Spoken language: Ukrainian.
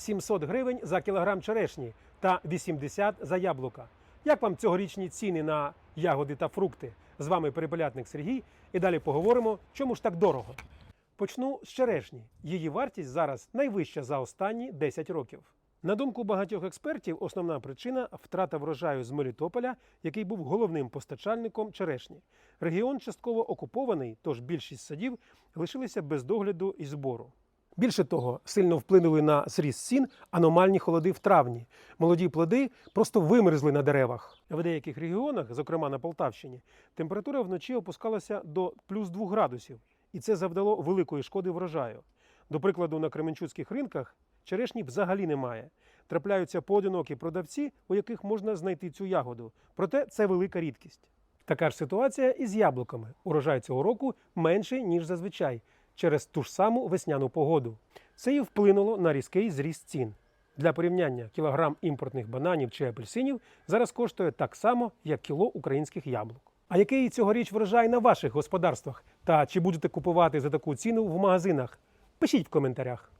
700 гривень за кілограм черешні та 80 за яблука. Як вам цьогорічні ціни на ягоди та фрукти? З вами перепелятник Сергій. І далі поговоримо, чому ж так дорого. Почну з черешні. Її вартість зараз найвища за останні 10 років. На думку багатьох експертів, основна причина втрата врожаю з Мелітополя, який був головним постачальником черешні. Регіон частково окупований, тож більшість садів лишилися без догляду і збору. Більше того, сильно вплинули на зріст цін аномальні холоди в травні. Молоді плоди просто вимерзли на деревах. В деяких регіонах, зокрема на Полтавщині, температура вночі опускалася до плюс 2 градусів, і це завдало великої шкоди врожаю. До прикладу, на кременчуцьких ринках черешні взагалі немає. Трапляються поодинокі продавці, у яких можна знайти цю ягоду. Проте це велика рідкість. Така ж ситуація і з яблуками. Урожай цього року менший, ніж зазвичай, через ту ж саму весняну погоду. Це і вплинуло на різкий зріст цін. Для порівняння кілограм імпортних бананів чи апельсинів зараз коштує так само, як кіло українських яблук. А який цьогоріч врожай на ваших господарствах? Та чи будете купувати за таку ціну в магазинах? Пишіть в коментарях.